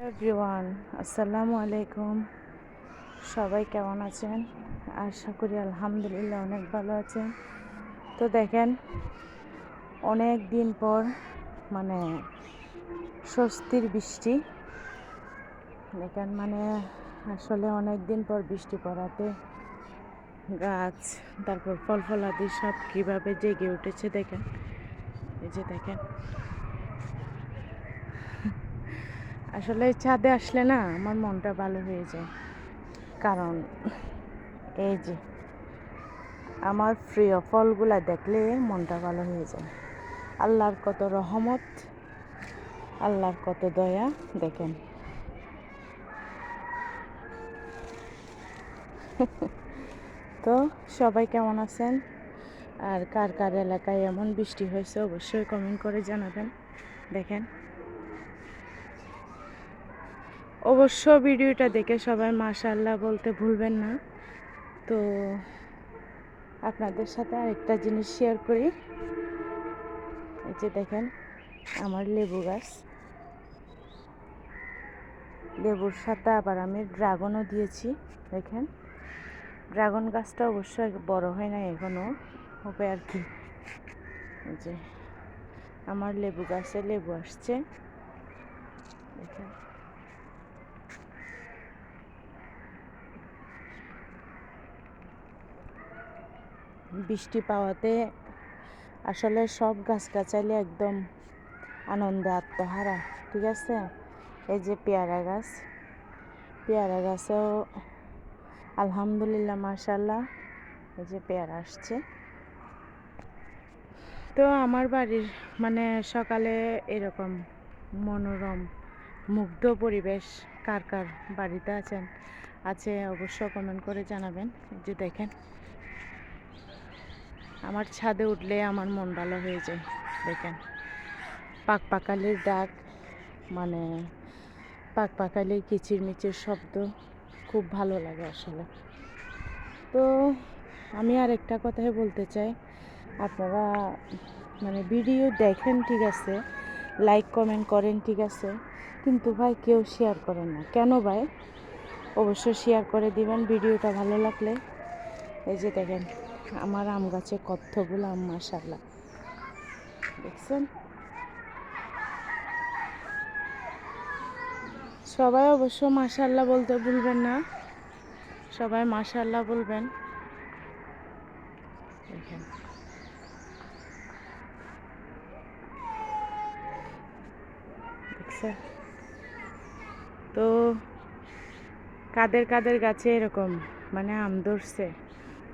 Everyone আসসালামু আলাইকুম। সবাই কেমন আছেন? আশা করি আলহামদুলিল্লাহ অনেক ভালো আছেন। তো দেখেন, অনেক দিন পর মানে স্বস্তির বৃষ্টি। দেখেন মানে আসলে অনেক দিন পর বৃষ্টি পড়াতে গাছ, তারপর ফল ফলাদি সব কীভাবে জেগে উঠেছে দেখেন। এই যে দেখেন আসলে ছাদে আসলে না আমার মনটা ভালো হয়ে যায়। কারণ এই যে আমার প্রিয় ফলগুলা দেখলে মনটা ভালো হয়ে যায়। আল্লাহর কত রহমত, আল্লাহর কত দয়া, দেখেন। তো সবাই কেমন আছেন? আর কার কার এলাকায় এমন বৃষ্টি হয়েছে অবশ্যই কমেন্ট করে জানাবেন। দেখেন। অবশ্য ভিডিওটা দেখে সবাই মাশাল্লাহ বলতে ভুলবেন না। তো আপনাদের সাথে আরেকটা জিনিস শেয়ার করি। এই যে দেখেন, আমার লেবু গাছ। লেবুর সাথে আবার আমি ড্রাগনও দিয়েছি, দেখেন। ড্রাগন গাছটা অবশ্যই বড় হয় না এখনও হবে আর কি। যে আমার লেবু গাছে লেবু আসছে। দেখেন। বৃষ্টি পাওয়াতে আসলে সব গাছগাছালি একদম আনন্দে আত্মহারা, ঠিক আছে? এই যে পেয়ারা গাছ, পেয়ারা গাছেও আলহামদুলিল্লাহ মাশাল্লাহ এই যে পেয়ারা আসছে। তো আমার বাড়ির মানে সকালে এরকম মনোরম, মুগ্ধ পরিবেশ কার কার বাড়িতে আছেন, আছে অবশ্য কমেন্ট করে জানাবেন যে দেখেন। আমার ছাদে উঠলে আমার মন ভালো হয়ে যায়, দেখেন। পাক পাকালির ডাক মানে পাক পাকালির কিচিরমিচির শব্দ খুব ভালো লাগে আসলে। তো আমি আর একটা কথাই বলতে চাই, আপনারা মানে ভিডিও দেখেন ঠিক আছে, লাইক কমেন্ট করেন ঠিক আছে, কিন্তু ভাই কেউ শেয়ার করেন না। কেন ভাই? অবশ্যই শেয়ার করে দিবেন, ভিডিওটা ভালো লাগলে। এই যে দেখেন। আমার আম গাছে কতগুলো আম মাসাল্লাহ দেখছেন? সবাই অবশ্য মাশাল্লাহ বলতে ভুলবেন না। সবাই মাশাল্লাহ বলবেন। তো কাদের কাদের গাছে এরকম মানে আম ধরছে?